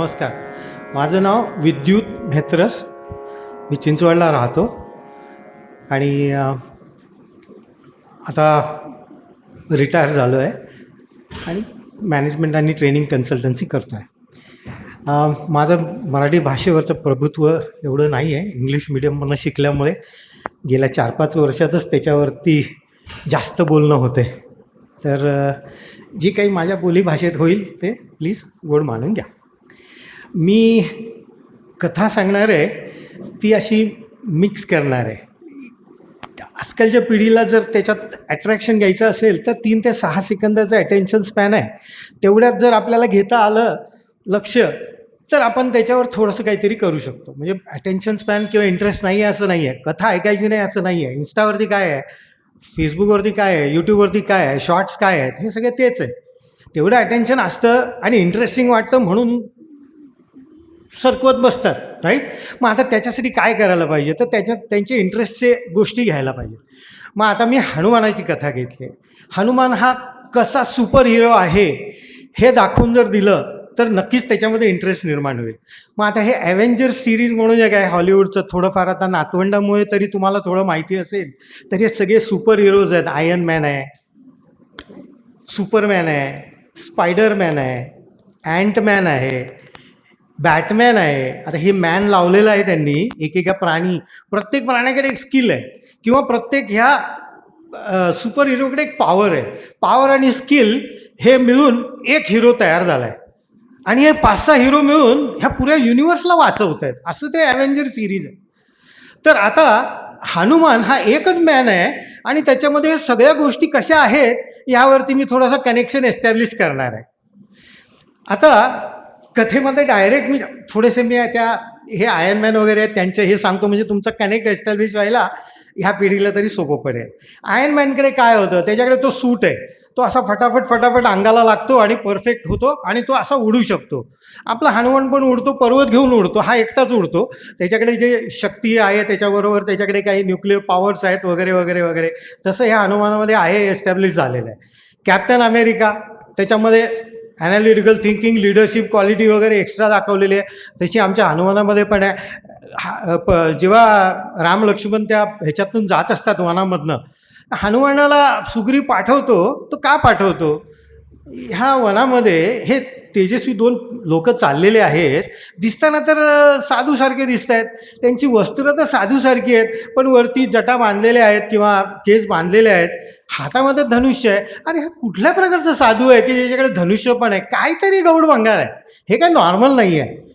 नमस्कार. माझं नाव विद्युत मेहत्रस. मी चिंचवडला राहतो. आणि आता रिटायर झालो आहे आणि मॅनेजमेंट आणि ट्रेनिंग कन्सल्टन्सी करतो आहे माझं मराठी भाषेवरचं प्रभुत्व एवढं नाही आहे इंग्लिश मिडियममधनं शिकल्यामुळे गेल्या चार पाच वर्षातच त्याच्यावरती जास्त बोलणं होते तर जी काही माझ्या बोलीभाषेत होईल ते प्लीज गोड मानून घ्या. मी कथा सांगणार आहे ती अशी मिक्स करणार. आहे आजकालच्या पिढीला जर त्याच्यात अट्रॅक्शन घ्यायचं असेल तर तीन ते सहा सेकंदाचं अटेन्शन स्पॅन आहे. तेवढ्यात जर आपल्याला घेता आलं लक्ष तर आपण त्याच्यावर थोडंसं काहीतरी करू शकतो. म्हणजे अटेन्शन स्पॅन किंवा इंटरेस्ट नाही आहे असं नाही आहे कथा ऐकायची नाही असं नाही आहे इन्स्टावरती काय आहे? फेसबुकवरती काय आहे? यूट्यूबवरती काय आहे? शॉर्ट्स काय आहेत? हे सगळं तेच आहे. तेवढं अटेन्शन असतं आणि इंटरेस्टिंग वाटतं म्हणून सरकवत बसतात राईट मग आता त्याच्यासाठी काय करायला पाहिजे? तर त्याच्यात त्यांचे इंटरेस्टचे गोष्टी घ्यायला पाहिजे. मग आता मी हनुमानाची कथा घेतली. आहे हनुमान हा कसा सुपर हिरो आहे हे दाखवून जर दिलं तर नक्कीच त्याच्यामध्ये इंटरेस्ट निर्माण होईल. मग आता हे ॲव्हेंजर सिरीज म्हणून एक आहे हॉलिवूडचं थोडंफार आता नातवंडामुळे तरी तुम्हाला थोडं माहिती असेल तर हे सगळे सुपर हिरोज आहेत. आयर्न मॅन आहे सुपरमॅन आहे स्पायडरमॅन आहे अँटमॅन आहे बॅटमॅन आहे. आता हे मॅन लावलेलं आहे त्यांनी एकेका प्राणी. प्रत्येक प्राण्याकडे एक स्किल आहे. किंवा प्रत्येक ह्या सुपर हिरोकडे एक पॉवर आहे. पॉवर आणि स्किल हे मिळून एक हिरो तयार झाला आहे आणि हे पाच सहा हिरो मिळून ह्या पुऱ्या युनिवर्सला वाचवत आहेत. असं ते ॲव्हेंजर सिरीज आहे. तर आता हनुमान हा एकच मॅन आहे आणि त्याच्यामध्ये सगळ्या गोष्टी कशा आहेत यावरती मी थोडंसं कनेक्शन एस्टॅब्लिश करणार आहे. आता कथेमध्ये डायरेक्ट मी थोडेसे मी त्या हे आयर्नमॅन वगैरे आहेत त्यांचे हे सांगतो म्हणजे तुमचं कनेक्ट एस्टॅब्लिश व्हायला ह्या पिढीला तरी सोपं पडेल. आयर्नमॅनकडे काय होतं? त्याच्याकडे तो सूट आहे. तो असा फटाफट फटाफट अंगाला लागतो आणि परफेक्ट होतो आणि तो असा उडू शकतो. आपला हनुमान पण उडतो पर्वत घेऊन उडतो हा एकटाच उडतो. त्याच्याकडे जे शक्ती आहे त्याच्याबरोबर त्याच्याकडे काही न्यूक्लिअर पॉवर्स आहेत वगैरे वगैरे वगैरे. तसं ह्या हनुमानामध्ये आहे एस्टॅब्लिश झालेलं आहे. कॅप्टन अमेरिका त्याच्यामध्ये ॲनालिटिकल थिंकिंग लिडरशिप क्वालिटी वगैरे एक्स्ट्रा दाखवलेली आहे. तशी आमच्या हनुमानामध्ये पण आहे. हा- प जेव्हा राम लक्ष्मण त्या ह्याच्यातून जात असतात वनामधनं हनुमानाला सुग्री पाठवतो तो का पाठवतो? ह्या वनामध्ये हे तेजस्वी दोन लोक चाललेले आहेत. दिसताना तर साधूसारखे दिसत आहेत त्यांची वस्त्र तर साधूसारखी आहेत पण वरती जटा बांधलेल्या आहेत किंवा केस बांधलेले आहेत. हातामध्ये धनुष्य आहे. आणि हा कुठल्या प्रकारचं साधू आहे की ज्याच्याकडे धनुष्य पण आहे? काहीतरी गौड भंगार आहे. हे काय नॉर्मल नाही आहे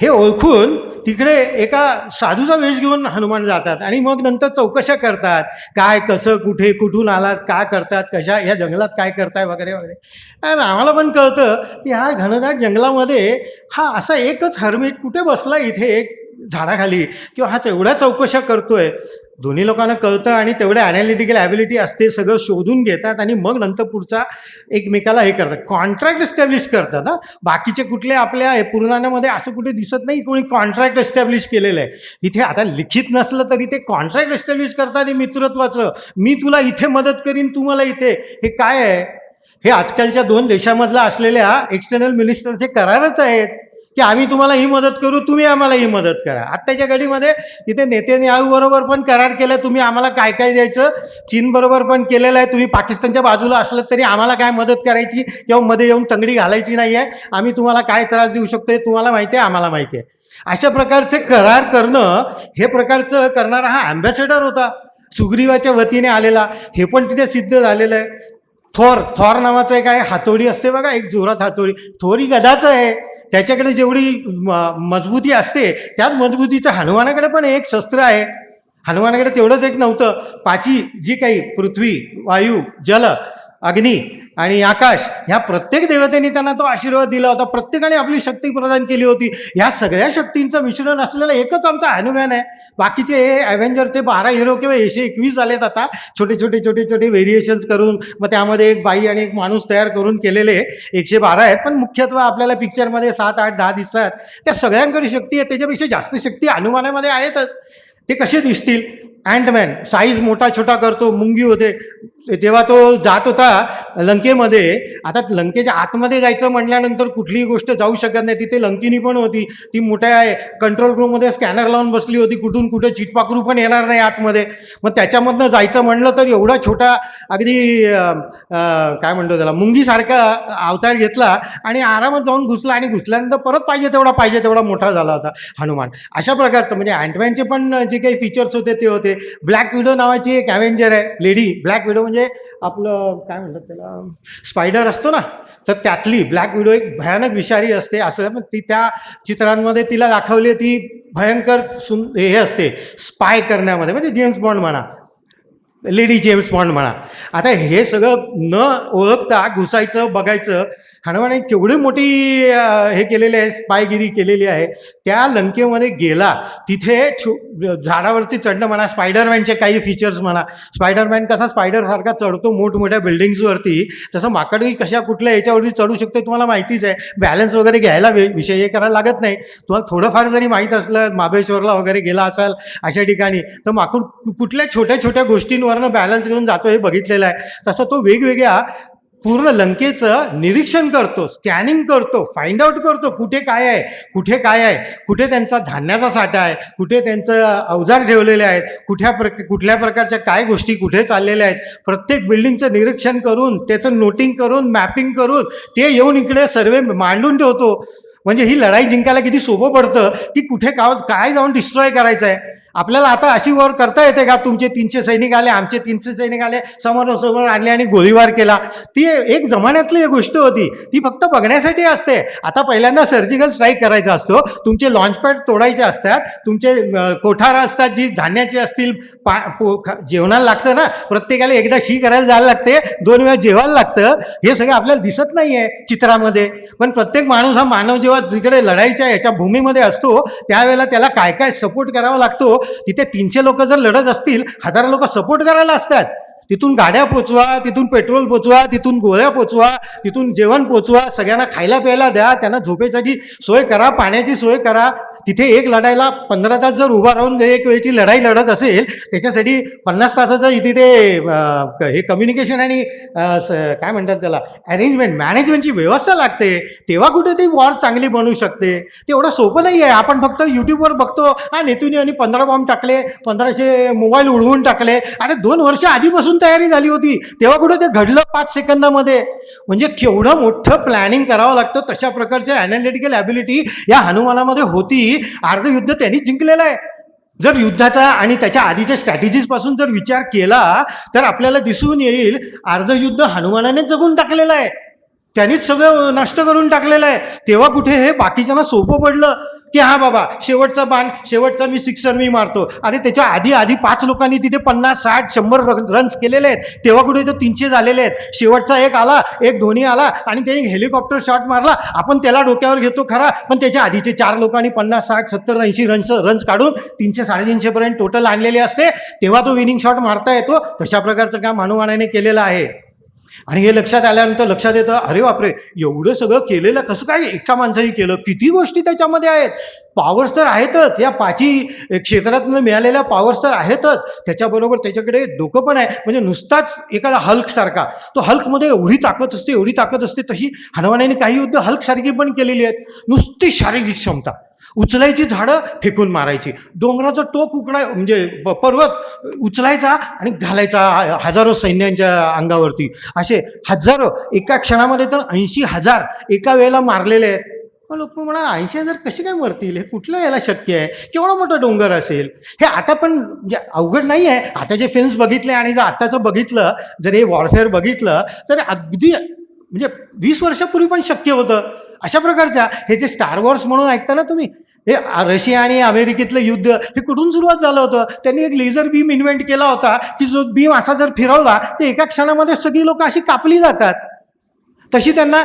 हे ओळखून तिकडे एका साधूचा वेश घेऊन हनुमान जातात आणि मग नंतर चौकशा करतात. काय कसं कुठे कुठून आलात काय करतात कशा ह्या जंगलात काय करताय वगैरे वगैरे. आणि आम्हाला पण कळतं की ह्या घनदाट जंगलामध्ये हा असा एकच हर्मिट कुठे बसला इथे एक झाडाखाली किंवा हा एवढ्या चौकशा करतोय. दोन्ही लोकांना कळतं आणि तेवढे ॲनालिटिकल ॲबिलिटी असते सगळं शोधून घेतात आणि मग नंतर पुढचा एकमेकाला हे करतात. कॉन्ट्रॅक्ट एस्टॅब्लिश करतात हां. बाकीचे कुठले आपल्या हे पुराणामध्ये असं कुठे दिसत नाही कोणी कॉन्ट्रॅक्ट एस्टॅब्लिश केलेलं आहे. इथे आता लिखित नसलं तरी ते कॉन्ट्रॅक्ट एस्टॅब्लिश करतात आणि मित्रत्वाचं. मी तुला इथे मदत करीन तू मला इथे. हे काय आहे? हे आजकालच्या दोन देशामधला असलेल्या एक्सटर्नल मिनिस्टरचे करारच आहेत. की आम्ही तुम्हाला ही मदत करू तुम्ही आम्हाला ही मदत करा. आत्ताच्या घडीमध्ये तिथे नेते बरोबर पण करार केला तुम्ही आम्हाला काय काय द्यायचं? चीनबरोबर पण केलेलं आहे तुम्ही पाकिस्तानच्या बाजूला असलं तरी आम्हाला काय मदत करायची? किंवा मध्ये येऊन तंगडी घालायची नाही आहे आम्ही तुम्हाला काय त्रास देऊ शकतो हे तुम्हाला माहिती आहे आम्हाला माहिती आहे. अशा प्रकारचे करार करणं हे प्रकारचं करणारा हा अँबॅसेडर होता सुग्रीवाच्या वतीने आलेला. हे पण तिथे सिद्ध झालेलं आहे. थोर थॉर नावाचं एक आहे हातोडी असते बघा एक जोरात हातोडी. थोरी गदाचं आहे. त्याच्याकडे जेवढी म- मजबूती असते त्याच मजबूतीचं हनुमानाकडे पण एक शस्त्र आहे. हनुमानाकडे तेवढंच एक नव्हतं. पाची जी काही पृथ्वी वायू जल अग्नी आणि आकाश ह्या प्रत्येक देवतेने त्यांना तो आशीर्वाद दिला होता. प्रत्येकाने आपली शक्ती प्रदान केली होती. ह्या सगळ्या शक्तींचं मिश्रण असलेलं एकच आमचा हनुमान आहे. बाकीचे हे ॲव्हेंजरचे बारा हिरो किंवा एकशे एकवीस झालेत आता. छोटे छोटे छोटे छोटे व्हेरिएशन्स करून मग त्यामध्ये एक बाई आणि एक माणूस तयार करून केलेले एकशे बारा आहेत. पण मुख्यत्वे आपल्याला पिक्चरमध्ये सात आठ दहा दिसतात. त्या सगळ्यांकडे शक्ती आहे. त्याच्यापेक्षा जास्त शक्ती हनुमानामध्ये आहेतच. ते कसे दिसतील? अँटमॅन साईज मोठा छोटा करतो. मुंगी होते. तेव्हा तो जात होता लंकेमध्ये. आता लंकेच्या आतमध्ये जायचं म्हटल्यानंतर कुठलीही गोष्ट जाऊ शकत नाही. तिथे लंकिनी पण होती. ती मोठ्या कंट्रोल रूममध्ये स्कॅनर लावून बसली होती. कुठून कुठं चिटपाकरू पण येणार नाही आतमध्ये. मग त्याच्यामधनं जायचं म्हणलं तर एवढा छोटा अगदी काय म्हणतो त्याला मुंगीसारखा अवतार घेतला आणि आरामात जाऊन घुसला आणि घुसल्यानंतर परत पाहिजे तेवढा पाहिजे तेवढा मोठा झाला होता हनुमान. अशा प्रकारचं म्हणजे अँटमॅनचे पण जे काही फीचर्स होते ते होते. ब्लॅक विडो नावाची एक ॲव्हेंजर आहे. लेडी ब्लॅक विडो म्हणजे म्हणजे आपलं काय म्हणतात त्याला स्पायडर असतो ना तर त्यातली ब्लॅक विडो एक भयानक विषारी असते असं पण ती त्या चित्रांमध्ये तिला दाखवली ती भयंकर सुन हे असते स्पाय करण्यामध्ये म्हणजे जेम्स बॉन्ड म्हणा लेडी जेम्स बॉन्ड म्हणा. आता हे सगळं न ओळखता घुसायचं बघायचं हनुमाने केवढी मोठी हे केलेली आहे स्पायगिरी केलेली आहे. त्या लंकेमध्ये गेला तिथे छो झाडावरती चढणं म्हणा स्पायडरमॅनचे काही फीचर्स म्हणा. स्पायडरमॅन कसा स्पायडरसारखा चढतो मोठमोठ्या बिल्डिंग्सवरती. तसं माकडही कशा कुठल्या याच्यावरती चढू शकतो तुम्हाला माहितीच आहे. बॅलन्स वगैरे घ्यायला वे विषय हे करायला लागत नाही. तुम्हाला थोडंफार जरी माहीत असलं महाबळेश्वरला वगैरे गेला असाल अशा ठिकाणी तर माकूड कुठल्या छोट्या छोट्या गोष्टींवरनं बॅलन्स घेऊन जातो हे बघितलेलं आहे. तसं तो वेगवेगळ्या पूर्ण लंकेचं निरीक्षण करतो स्कॅनिंग करतो फाइंड आउट करतो कुठे काय आहे कुठे काय आहे कुठे त्यांचा धान्याचा साठा आहे कुठे त्यांचं अवजार ठेवलेले आहेत कुठ्या प्रक कुठल्या प्रकारच्या काय गोष्टी कुठे चाललेल्या आहेत. प्रत्येक बिल्डिंगचं निरीक्षण करून त्याचं नोटिंग करून मॅपिंग करून ते येऊन इकडे सर्वे मांडून ठेवतो. म्हणजे ही लढाई जिंकायला किती सोपं पडतं की कुठे का काय जाऊन डिस्ट्रॉय करायचं आहे आपल्याला आता अशी वर करता येते का? तुमचे तीनशे सैनिक आले आमचे तीनशे सैनिक आले समोरासमोर आणले आणि गोळीबार केला. ती एक जमान्यातली एक गोष्ट होती. ती फक्त बघण्यासाठी असते. आता पहिल्यांदा सर्जिकल स्ट्राईक करायचा असतो. तुमचे लॉन्चपॅड तोडायचे असतात. तुमचे कोठार कोठारं असतात जी धान्याची असतील पा पो खा- जेवणाला लागतं ना? प्रत्येकाला एकदा शी करायला जायला लागते. दोन वेळा जेवायला लागतं. हे सगळं आपल्याला दिसत नाही आहे चित्रामध्ये. पण प्रत्येक माणूस हा मानव जेव्हा तिकडे लढाईच्या याच्या भूमीमध्ये असतो त्यावेळेला त्याला काय काय सपोर्ट करावा लागतो तिथे तीनशे लोक जर लढत असतील हजारो लोक सपोर्ट करायला असतात. तिथून गाड्या पोचवा तिथून पेट्रोल पोचवा तिथून गोळ्या पोचवा तिथून जेवण पोचवा सगळ्यांना खायला प्यायला द्या त्यांना झोपेसाठी सोय करा पाण्याची सोय करा. तिथे एक लढायला पंधरा तास जर उभा राहून जर एक वेळची लढाई लढत असेल त्याच्यासाठी पन्नास तासाचं इथे ते हे कम्युनिकेशन आणि काय म्हणतात त्याला अरेंजमेंट मॅनेजमेंटची व्यवस्था लागते. तेव्हा कुठे ती वॉर चांगली बनू शकते. ते एवढं सोपं नाही आहे. आपण फक्त यूट्यूबवर बघतो हा नेतूने आणि पंधरा बॉम्ब टाकले पंधराशे मोबाईल उडवून टाकले. अरे दोन वर्ष आधीपासून तयारी झाली होती. तेव्हा कुठे ते घडलं पाच सेकंदामध्ये. म्हणजे केवढं मोठं प्लॅनिंग करावं लागतं. तशा प्रकारच्या अनालिटिकल ॲबिलिटी या हनुमानामध्ये होती. अर्ध युद्ध त्यांनी जिंकलेलं आहे. जर युद्धाचा आणि त्याच्या आधीच्या स्ट्रॅटेजीजपासून जर विचार केला तर आपल्याला दिसून येईल अर्ध युद्ध हनुमानाने जगून टाकलेलं आहे. त्यांनीच सगळं नष्ट करून टाकलेलं आहे. तेव्हा कुठे हे बाकीच्यांना सोपं पडलं? की हा बाबा शेवटचा बाण शेवटचा मी सिक्सर मी मारतो. अरे त्याच्या आधी आधी पाच लोकांनी तिथे पन्नास साठ शंभर रन्स केलेले आहेत. तेव्हा कुठे तो तीनशे झालेले आहेत. शेवटचा एक आला एक धोनी आला आणि त्याने हेलिकॉप्टर शॉट मारला. आपण त्याला डोक्यावर घेतो खरा पण त्याच्या आधीचे चार लोकांनी पन्नास साठ सत्तर ऐंशी रन्स रन्स काढून तीनशे साडेतीनशेपर्यंत टोटल आणलेले असते. तेव्हा तो विनिंग शॉट मारता येतो. तशा प्रकारचं काम हनुमानाने केलेलं आहे. आणि हे लक्षात आल्यानंतर लक्षात येतं अरे बापरे एवढं सगळं केलेलं कसं काय एका माणसाने केलं? किती गोष्टी त्याच्यामध्ये आहेत? पॉवर्स तर आहेतच. या पाची क्षेत्रातून मिळालेल्या पॉवर्स तर आहेतच. त्याच्याबरोबर त्याच्याकडे डोकं पण आहे. म्हणजे नुसताच एखादा हल्कसारखा तो हल्कमध्ये एवढी ताकद असते एवढी ताकद असते तशी हनुमानाने काही युद्ध हल्कसारखी पण केलेली आहेत. नुसती शारीरिक क्षमता. उचलायची झाडं फेकून मारायची. डोंगराचं टोक उकडाय म्हणजे पर्वत उचलायचा आणि घालायचा हजारो सैन्यांच्या अंगावरती. असे हजारो एका क्षणामध्ये तर ऐंशी हजार एका वेळेला मारलेले आहेत. लोक म्हणा ऐंशी हजार कसे काय मरतील? हे कुठलं याला शक्य आहे? केवढा मोठा डोंगर असेल? हे आता पण म्हणजे अवघड नाही आहे आताचे फिल्म्स बघितले आणि जर आत्ताचं बघितलं जर हे वॉरफेअर बघितलं तर अगदी म्हणजे वीस वर्षापूर्वी पण शक्य होतं. अशा प्रकारच्या हे जे स्टार वॉर्स म्हणून ऐकता ना तुम्ही हे रशिया आणि अमेरिकेतलं युद्ध हे कुठून सुरुवात झालं होतं? त्यांनी एक लेझर बीम इन्व्हेंट केला होता की जो बीम असा जर फिरवला तर एका क्षणामध्ये सगळी लोक अशी कापली जातात. तशी त्यांना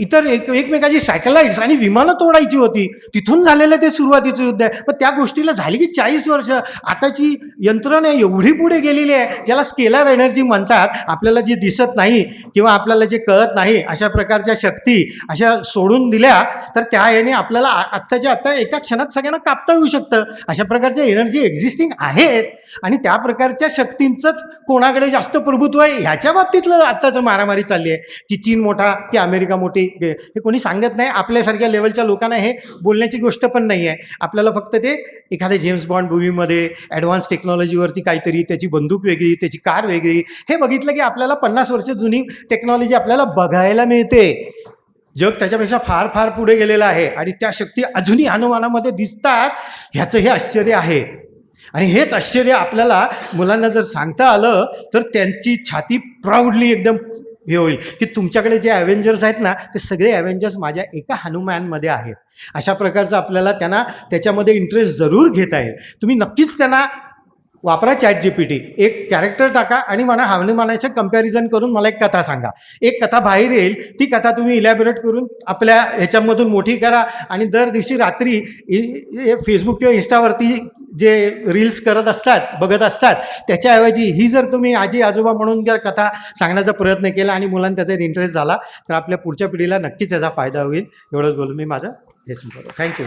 इतर एक एकमेकाची सॅटेलाइट्स आणि विमानं तोडायची होती. तिथून झालेलं ते सुरुवातीचं युद्ध आहे. पण त्या गोष्टीला झाली की चाळीस वर्ष. आताची यंत्रणा एवढी पुढे गेलेली आहे ज्याला स्केलर एनर्जी म्हणतात. आपल्याला जी दिसत नाही किंवा आपल्याला जे कळत नाही अशा प्रकारच्या शक्ती अशा सोडून दिल्या तर त्या याने आपल्याला आत्ताच्या आत्ता एका क्षणात सगळ्यांना कापता येऊ शकतं. अशा प्रकारच्या एनर्जी एक्झिस्टिंग आहेत. आणि त्या प्रकारच्या शक्तींचंच कोणाकडे जास्त प्रभुत्व आहे ह्याच्या बाबतीतलं आत्ताचं मारामारी चालली आहे. की चीन मोठा की अमेरिका मोठी. हे कोणी सांगत नाही. आपल्यासारख्या लेवलच्या लोकांना हे बोलण्याची गोष्ट पण नाही आहे आपल्याला फक्त ते एखाद्या जेम्स बॉन्ड मूवीमध्ये ॲडव्हान्स टेक्नॉलॉजीवरती काहीतरी त्याची बंदूक वेगळी त्याची कार वेगळी हे बघितलं की आपल्याला पन्नास वर्ष जुनी टेक्नॉलॉजी आपल्याला बघायला मिळते. जग त्याच्यापेक्षा फार फार पुढे गेलेलं आहे आणि त्या शक्ती अजूनही अनुमानामध्ये दिसतात ह्याचं हे आश्चर्य आहे. आणि हेच आश्चर्य आपल्याला मुलांना जर सांगता आलं तर त्यांची छाती प्राऊडली एकदम हे होईल. की तुमच्याकडे जे ॲव्हेंजर्स आहेत ना ते सगळे ॲव्हेंजर्स माझ्या एका हनुमॅनमध्ये आहेत. अशा प्रकारचं आपल्याला त्यांना त्याच्यामध्ये इंटरेस्ट जरूर घेता येईल. तुम्ही नक्कीच त्यांना वापरा चॅट जी पी टी एक कॅरेक्टर टाका आणि मला हनुमानाचं कंपॅरिझन करून मला एक कथा सांगा. एक कथा बाहेर येईल. ती कथा तुम्ही इलॅबोरेट करून आपल्या ह्याच्यामधून मोठी करा आणि दर दिवशी रात्री फेसबुक किंवा इन्स्टावरती जे रील्स करत असतात बघत असतात त्याच्याऐवजी ही जर तुम्ही आजी आजोबा म्हणून जर कथा सांगण्याचा प्रयत्न केला आणि मुलांना त्याचा इंटरेस्ट झाला तर आपल्या पुढच्या पिढीला नक्कीच याचा फायदा होईल. एवढंच बोलून मी माझं हे संपवतो. थँक्यू